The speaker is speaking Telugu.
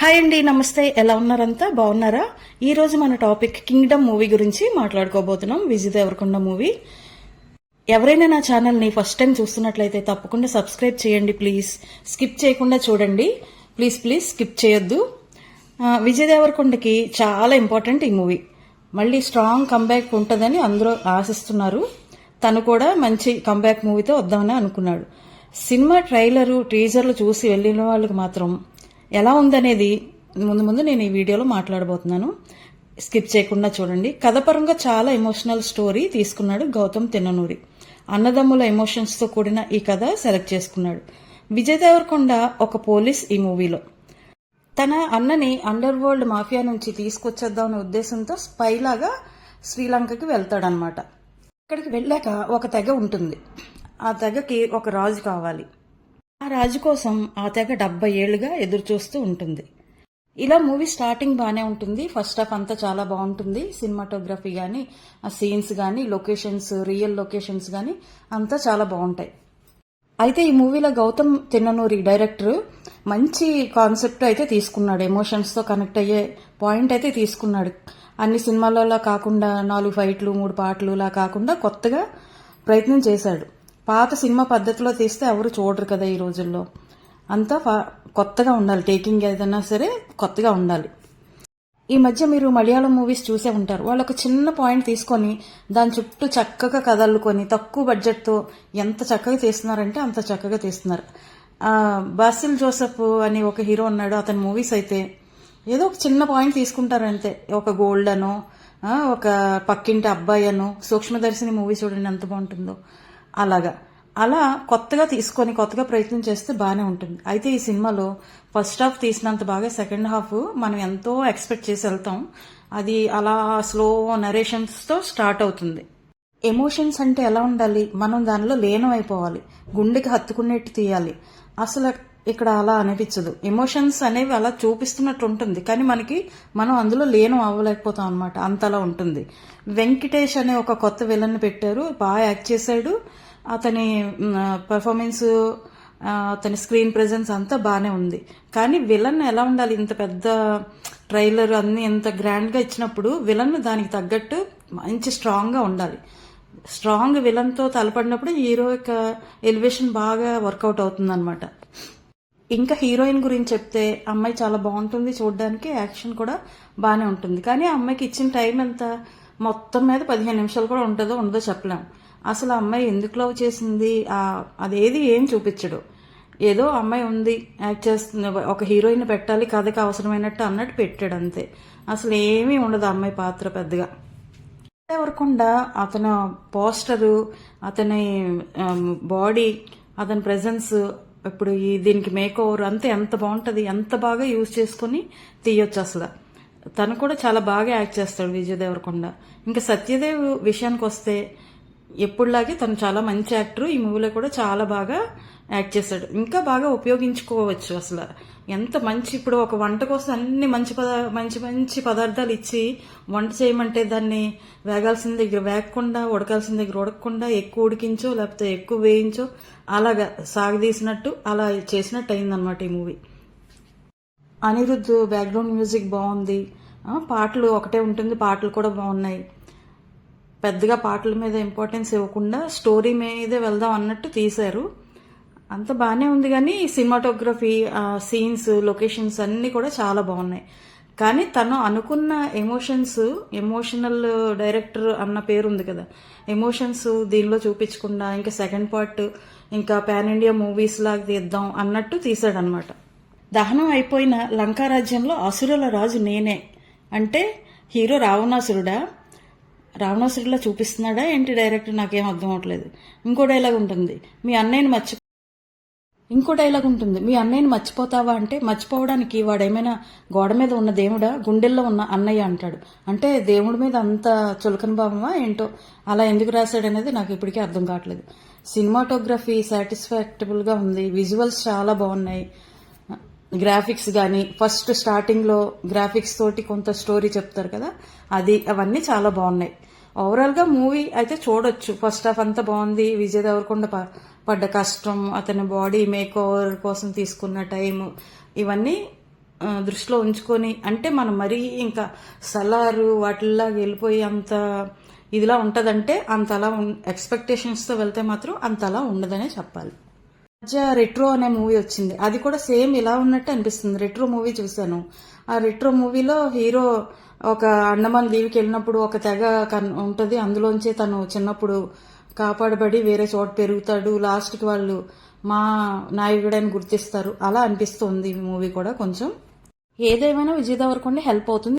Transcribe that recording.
హాయ్ అండి నమస్తే. ఎలా ఉన్నారంతా? బాగున్నారా? ఈ రోజు మన టాపిక్ కింగ్డమ్ మూవీ గురించి మాట్లాడుకోబోతున్నాం. విజయ్ దేవరకొండ మూవీ. ఎవరైనా నా ఛానల్ని ఫస్ట్ టైం చూస్తున్నట్లయితే తప్పకుండా సబ్స్క్రైబ్ చేయండి ప్లీజ్. స్కిప్ చేయకుండా చూడండి. ప్లీజ్ ప్లీజ్ స్కిప్ చేయొద్దు. విజయ్ దేవరకొండకి చాలా ఇంపార్టెంట్ ఈ మూవీ. మళ్ళీ స్ట్రాంగ్ కంబ్యాక్ ఉంటుందని అందరూ ఆశిస్తున్నారు. తను కూడా మంచి కంబ్యాక్ మూవీతో వద్దామని అనుకున్నాడు. సినిమా ట్రైలరు టీజర్లు చూసి వెళ్ళిన వాళ్ళకి మాత్రం ఎలా ఉందనేది ముందు ముందు నేను ఈ వీడియోలో మాట్లాడబోతున్నాను. స్కిప్ చేయకుండా చూడండి. కథపరంగా చాలా ఎమోషనల్ స్టోరీ తీసుకున్నాడు గౌతమ్ తిన్ననూరి. అన్నదమ్ముల ఎమోషన్స్తో కూడిన ఈ కథ సెలెక్ట్ చేసుకున్నాడు. విజయ్ దేవరకొండ ఒక పోలీస్ ఈ మూవీలో. తన అన్నని అండర్ వరల్డ్ మాఫియా నుంచి తీసుకొచ్చేద్దామనే ఉద్దేశంతో స్పై లాగా శ్రీలంకకి వెళ్తాడనమాట అక్కడికి వెళ్ళాక ఒక తెగ ఉంటుంది. ఆ తెగకి ఒక రాజు కావాలి. ఆ రాజు కోసం ఆ తెగ డెబ్బై ఏళ్ళుగా ఎదురు చూస్తూ ఉంటుంది. ఇలా మూవీ స్టార్టింగ్ బాగానే ఉంటుంది. ఫస్ట్ హాఫ్ అంతా చాలా బాగుంటుంది. సినిమాటోగ్రఫీ కానీ ఆ సీన్స్ కానీ లొకేషన్స్ రియల్ లొకేషన్స్ కానీ అంతా చాలా బాగుంటాయి. అయితే ఈ మూవీలో గౌతమ్ తిన్ననూరి డైరెక్టర్ మంచి కాన్సెప్ట్ అయితే తీసుకున్నాడు. ఎమోషన్స్తో కనెక్ట్ అయ్యే పాయింట్ అయితే తీసుకున్నాడు. అన్ని సినిమాలలో కాకుండా నాలుగు ఫైట్లు మూడు పాటలు లా కాకుండా కొత్తగా ప్రయత్నం చేశాడు. పాత సినిమా పద్ధతిలో తీస్తే ఎవరు చూడరు కదా ఈ రోజుల్లో. అంతా కొత్తగా ఉండాలి. టేకింగ్ ఏదైనా సరే కొత్తగా ఉండాలి. ఈ మధ్య మీరు మలయాళం మూవీస్ చూసే ఉంటారు. వాళ్ళు ఒక చిన్న పాయింట్ తీసుకొని దాని చుట్టూ చక్కగా కదలుకొని తక్కువ బడ్జెట్తో ఎంత చక్కగా తీస్తున్నారంటే అంత చక్కగా తీస్తున్నారు. బాసిల్ జోసెఫ్ అని ఒక హీరో ఉన్నాడు. అతని మూవీస్ అయితే ఏదో ఒక చిన్న పాయింట్ తీసుకుంటారు అంతే. ఒక గోల్డ్ అనో ఒక పక్కింటి అబ్బాయి అనో సూక్ష్మదర్శిని మూవీ చూడండి ఎంత బాగుంటుందో. అలాగా. అలా కొత్తగా తీసుకొని కొత్తగా ప్రయత్నం చేస్తే బాగానే ఉంటుంది. అయితే ఈ సినిమాలో ఫస్ట్ హాఫ్ తీసినంత బాగా సెకండ్ హాఫ్ మనం ఎంతో ఎక్స్పెక్ట్ చేసి వెళ్తాం. అది అలా స్లో నరేషన్స్తో స్టార్ట్ అవుతుంది. ఎమోషన్స్ అంటే ఎలా ఉండాలి? మనం దానిలో లీనం అయిపోవాలి. గుండెకి హత్తుకునేట్టు తీయాలి. అసలు ఇక్కడ అలా అనిపించదు. ఎమోషన్స్ అనేవి అలా చూపిస్తున్నట్టు ఉంటుంది. కానీ మనకి మనం అందులో లీనం అవ్వలేకపోతాం అనమాట అంతలా ఉంటుంది. వెంకటేష్ అనే ఒక కొత్త విలన్ పెట్టారు. బాగా యాక్ట్ చేశాడు. అతని పర్ఫార్మెన్స్ అతని స్క్రీన్ ప్రెజెన్స్ అంతా బాగానే ఉంది. కానీ విలన్ ఎలా ఉండాలి? ఇంత పెద్ద ట్రైలర్ అన్ని ఇంత గ్రాండ్గా ఇచ్చినప్పుడు విలన్ దానికి తగ్గట్టు మంచి స్ట్రాంగ్గా ఉండాలి. స్ట్రాంగ్ విలన్తో తలపడినప్పుడు హీరో యొక్క ఎలివేషన్ బాగా వర్కౌట్ అవుతుంది అనమాట ఇంకా హీరోయిన్ గురించి చెప్తే అమ్మాయి చాలా బాగుంటుంది. చూడడానికి యాక్షన్ కూడా బాగానే ఉంటుంది. కానీ ఆ అమ్మాయికి ఇచ్చిన టైం ఎంత? మొత్తం మీద పదిహేను నిమిషాలు కూడా ఉంటుందో ఉండదో చెప్పలేం. అసలు అమ్మాయి ఎందుకు లవ్ చేసింది? అదేది ఏం చూపించడు. ఏదో అమ్మాయి ఉంది యాక్ట్ చేస్తుంది ఒక హీరోయిన్ పెట్టాలి కథకి అవసరమైనట్టు అన్నట్టు పెట్టాడు అంతే. అసలు ఏమీ ఉండదు ఆ అమ్మాయి పాత్ర పెద్దగా. ఎవరకుండా అతను పోస్టరు అతని బాడీ అతని ప్రెజెన్స్ ఇప్పుడు ఈ దీనికి మేక్ ఓవర్ అంతా ఎంత బాగుంటుంది ఎంత బాగా యూజ్ చేసుకుని తీయొచ్చు అసలు. తను కూడా చాలా బాగా యాక్ట్ చేస్తాడు విజయ్ దేవరకొండ. ఇంకా సత్యదేవ్ విషయానికి వస్తే ఎప్పుడులాగే తను చాలా మంచి యాక్టర్. ఈ మూవీలో కూడా చాలా బాగా యాక్ట్ చేశాడు. ఇంకా బాగా ఉపయోగించుకోవచ్చు అసలు. ఎంత మంచి ఇప్పుడు ఒక వంట కోసం అన్ని మంచి పద మంచి మంచి పదార్థాలు ఇచ్చి వంట చేయమంటే దాన్ని వేగాల్సిన దగ్గర వేగకుండా ఉడకాల్సిన దగ్గర ఉడకకుండా ఎక్కువ ఉడికించో లేకపోతే ఎక్కువ వేయించో అలాగా సాగదీసినట్టు అలా చేసినట్టు అయిందనమాట ఈ మూవీ. అనిరుద్ధ్ బ్యాక్గ్రౌండ్ మ్యూజిక్ బాగుంది. పాటలు ఒకటే ఉంటుంది పాటలు కూడా బాగున్నాయి. పెద్దగా పాటల మీద ఇంపార్టెన్స్ ఇవ్వకుండా స్టోరీ మీదే వెళ్దాం అన్నట్టు తీశారు. అంత బాగానే ఉంది కానీ సినిమాటోగ్రఫీ సీన్స్ లొకేషన్స్ అన్నీ కూడా చాలా బాగున్నాయి. కానీ తను అనుకున్న ఎమోషన్స్ ఎమోషనల్ డైరెక్టర్ అన్న పేరు ఉంది కదా ఎమోషన్స్ దీనిలో చూపించకుండా ఇంకా సెకండ్ పార్ట్ ఇంకా పాన్ ఇండియా మూవీస్ లాగా తీద్దాం అన్నట్టు తీశాడనమాట. దహనం అయిపోయిన లంకా రాజ్యంలో అసురుల రాజు నేనే. అంటే హీరో రావణాసురుడా? రావణాసురులా చూపిస్తున్నాడా? ఏంటి డైరెక్టర్ నాకేం అర్థం అవట్లేదు. ఇంకో డైలాగ్ ఉంటుంది. మీ అన్నయ్యని మర్చి ఇంకో డైలాగ్ ఉంటుంది. మీ అన్నయ్యని మర్చిపోతావా అంటే మర్చిపోవడానికి వాడేమైనా గోడ మీద ఉన్న దేవుడా? గుండెల్లో ఉన్న అన్నయ్య అంటాడు. అంటే దేవుడి మీద అంత చులకన భావమా ఏంటో? అలా ఎందుకు రాశాడనేది నాకు ఇప్పటికీ అర్థం కావట్లేదు. సినిమాటోగ్రఫీ సాటిస్ఫాక్టబుల్గా ఉంది. విజువల్స్ చాలా బాగున్నాయి. గ్రాఫిక్స్ కానీ ఫస్ట్ స్టార్టింగ్లో గ్రాఫిక్స్ తోటి కొంత స్టోరీ చెప్తారు కదా అది అవన్నీ చాలా బాగున్నాయి. ఓవరాల్గా మూవీ అయితే చూడొచ్చు. ఫస్ట్ హాఫ్ అంతా బాగుంది. విజయ్ దేవరకొండ ప- పడ్డ కష్టం అతని బాడీ మేక్ ఓవర్ కోసం తీసుకున్న టైం ఇవన్నీ దృష్టిలో ఉంచుకొని అంటే మనం మరీ ఇంకా సలారు వాటిల్లా వెళ్ళిపోయి అంత ఇదిలా ఉంటదంటే అంతలా ఎక్స్పెక్టేషన్స్తో వెళ్తే మాత్రం అంతలా ఉండదనే చెప్పాలి. మధ్య రెట్రో అనే మూవీ వచ్చింది. అది కూడా సేమ్ ఇలా ఉన్నట్టు అనిపిస్తుంది. రెట్రో మూవీ చూశాను. ఆ రెట్రో మూవీలో హీరో ఒక అండమాన్ లీవ్కి వెళ్ళినప్పుడు ఒక తెగ కన్- ఉంటది. అందులోంచి తను చిన్నప్పుడు కాపాడబడి వేరే చోట పెరుగుతాడు. లాస్ట్కి వాళ్ళు మా నాయకుడని గుర్తిస్తారు. అలా అనిపిస్తుంది ఈ మూవీ కూడా కొంచెం. ఏదేమైనా విజయ్ దేవరకొండ హెల్ప్ అవుతుంది.